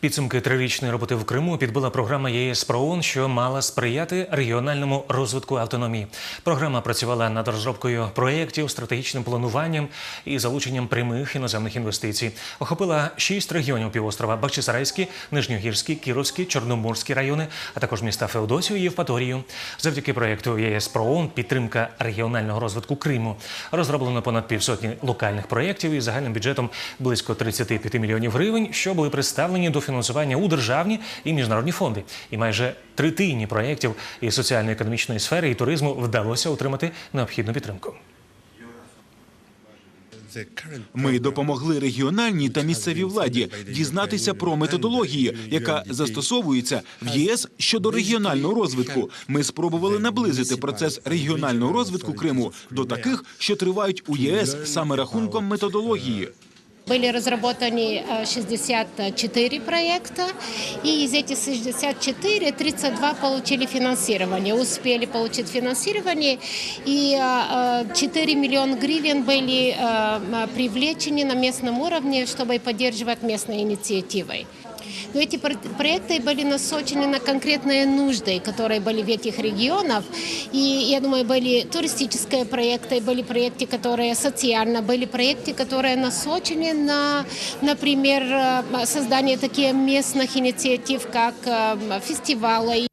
Підсумки трирічної роботи в Криму підбила програма ЄС про що мала сприяти регіональному розвитку автономії. Програма працювала над розробкою проєктів, стратегічним плануванням і залученням прямих іноземних інвестицій. Охопила шість регіонів півострова: Бахчисарайський, Нижньогірський, Кіровський, Чорноморський райони, а також міста Феодосію і Євпаторію. Завдяки проєкту ЄС про підтримка регіонального розвитку Криму розроблено понад півсотні локальних проєктів із загальним бюджетом близько 35 мільйонів гривень, що були представлені до фінансування у державні і міжнародні фонди. І майже третині проєктів із соціально-економічної сфери і туризму вдалося отримати необхідну підтримку. Ми допомогли регіональній та місцевій владі дізнатися про методології, яка застосовується в єС щодо регіонального розвитку. Ми спробували наблизити процес регіонального розвитку Криму до таких, що тривають у ЄС саме рахунком методології. Были разработаны э, 64 проекта, и из этих 64 32 получили финансирование, успели получить финансирование, и э, э, 4 миллиона гривен были э, м, привлечены на местном уровне, чтобы поддерживать местные инициативы. Но эти пр- проекты были насочены на конкретные нужды, которые были в этих регионах. И, я думаю, были туристические проекты, были проекты, которые социально, были проекты, которые насочены на, например, э, создание таких местных инициатив, как э, фестивали